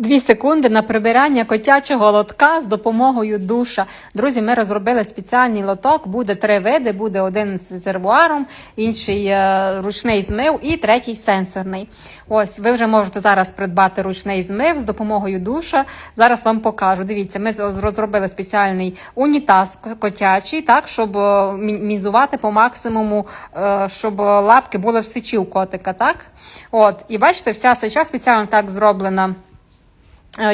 Дві секунди на прибирання котячого лотка з допомогою душа. Друзі, ми розробили спеціальний лоток. Буде три види: буде один з резервуаром, інший е, ручний змив і третій сенсорний. Ось ви вже можете зараз придбати ручний змив з допомогою душа. Зараз вам покажу. Дивіться, ми розробили спеціальний унітаз котячий, так щоб е, мі- мізувати по максимуму, е, щоб лапки були в сечі у котика. Так, от і бачите, вся сеча спеціально так зроблена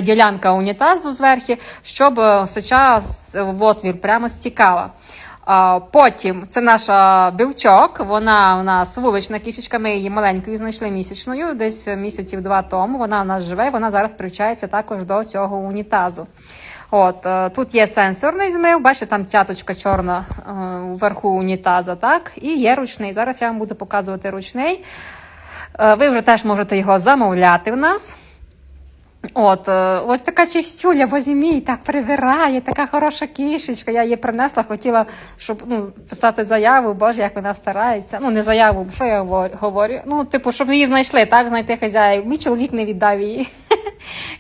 ділянка унітазу зверху, щоб е, сеча в отвір прямо стікала. Потім це наша білчок, вона у нас вулична кішечка, ми її маленькою знайшли місячною, десь місяців два тому. Вона у нас живе, вона зараз привчається також до цього унітазу. От е, тут є сенсорний змив, бачите, там цяточка чорна е, вверху унітаза, так, і є ручний. Зараз я вам буду показувати ручний. Е, Ви вже теж можете його замовляти в нас. От, от така чистюля, бозі так прибирає, така хороша кішечка. Я її принесла, хотіла, щоб ну, писати заяву, боже, як вона старається. Ну, не заяву, що я говорю. Ну, типу, щоб її знайшли, так, знайти хазяїв. Мій чоловік не віддав її.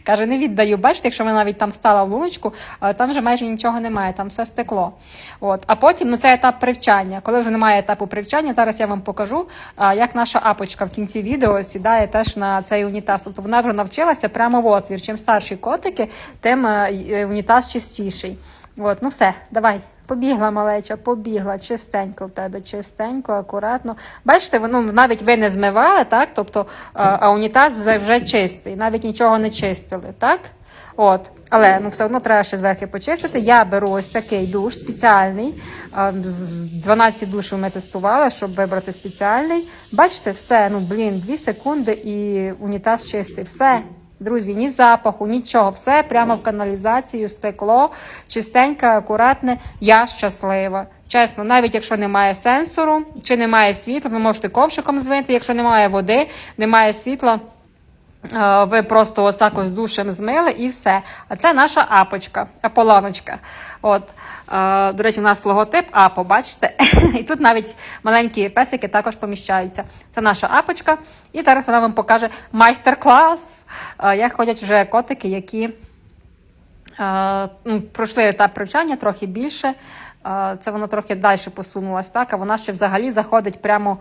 Каже, не віддаю. Бачите, якщо вона навіть там стала в луночку, там вже майже нічого немає, там все стекло. От. А потім ну, це етап привчання. Коли вже немає етапу привчання, зараз я вам покажу, як наша апочка в кінці відео сідає теж на цей унітаз. Тобто вона вже навчилася прямо в отвір. Чим старші котики, тим е, унітаз чистіший. От, ну все, давай. Побігла малеча, побігла, чистенько в тебе, чистенько, акуратно. Бачите, воно навіть ви не змивали, так? Тобто, а, а унітаз вже, чистий, навіть нічого не чистили, так? От, але ну все одно треба ще зверху почистити. Я беру ось такий душ спеціальний. а, з 12 душів ми тестували, щоб вибрати спеціальний. Бачите, все, ну блін, 2 секунди і унітаз чистий. Все. Друзі, ні запаху, нічого, все прямо в каналізацію, стекло, чистеньке, акуратне. Я щаслива. Чесно, навіть якщо немає сенсору чи немає світла, ви можете ковшиком звити. Якщо немає води, немає світла. Е, Ви просто ось так ось душем змили і все. А це наша апочка, аполоночка. От, е, до речі, у нас логотип Апо, бачите? І тут навіть маленькі песики також поміщаються. Це наша апочка. І зараз вона вам покаже майстер-клас. Е, Як ходять вже котики, які ну, пройшли етап привчання трохи більше. Це воно трохи далі посунулось, так, а вона ще взагалі заходить прямо